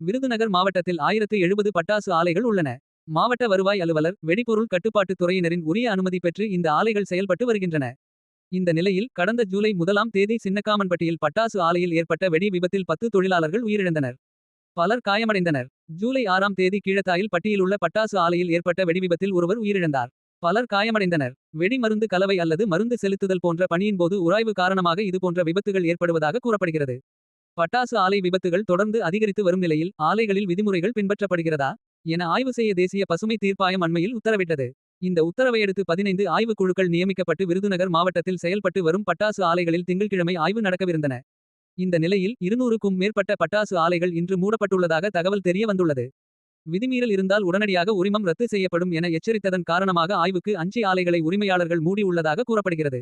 விருதுநகர் மாவட்டத்தில் ஆயிரத்து எழுபது பட்டாசு ஆலைகள் உள்ளன. மாவட்ட வருவாய் அலுவலர் வெடிபொருள் கட்டுப்பாட்டுத் துறையினரின் உரிய அனுமதி பெற்று இந்த ஆலைகள் செயல்பட்டு வருகின்றன. இந்த நிலையில் கடந்த ஜூலை முதலாம் தேதி சின்னக்காமன்பட்டியில் பட்டாசு ஆலையில் ஏற்பட்ட வெடி விபத்தில் பத்து தொழிலாளர்கள் உயிரிழந்தனர். பலர் காயமடைந்தனர். ஜூலை ஆறாம் தேதி கீழத்தாயில் பட்டியிலுள்ள பட்டாசு ஆலையில் ஏற்பட்ட வெடிவிபத்தில் ஒருவர் உயிரிழந்தார். பலர் காயமடைந்தனர். வெடி மருந்து கலவை அல்லது மருந்து செலுத்துதல் போன்ற பணியின்போது உராய்வு காரணமாக இதுபோன்ற விபத்துகள் ஏற்படுவதாக கூறப்படுகிறது. பட்டாசு ஆலை விபத்துகள் தொடர்ந்து அதிகரித்து வரும் நிலையில் ஆலைகளில் விதிமுறைகள் பின்பற்றப்படுகிறதா. என ஆய்வு செய்ய தேசிய பசுமை தீர்ப்பாயம் அண்மையில் உத்தரவிட்டது. இந்த உத்தரவையடுத்து பதினைந்து ஆய்வுக் குழுக்கள் நியமிக்கப்பட்டு விருதுநகர் மாவட்டத்தில் செயல்பட்டு வரும் பட்டாசு ஆலைகளில் திங்கள்கிழமை ஆய்வு நடக்கவிருந்தன. இந்த நிலையில் இருநூறுக்கும் மேற்பட்ட பட்டாசு ஆலைகள் இன்று மூடப்பட்டுள்ளதாக தகவல் தெரிய வந்துள்ளது. விதிமீறல் இருந்தால் உடனடியாக உரிமம் ரத்து செய்யப்படும் என எச்சரித்ததன் காரணமாக ஆய்வுக்கு அஞ்சு ஆலைகளை உரிமையாளர்கள் மூடியுள்ளதாக கூறப்படுகிறது.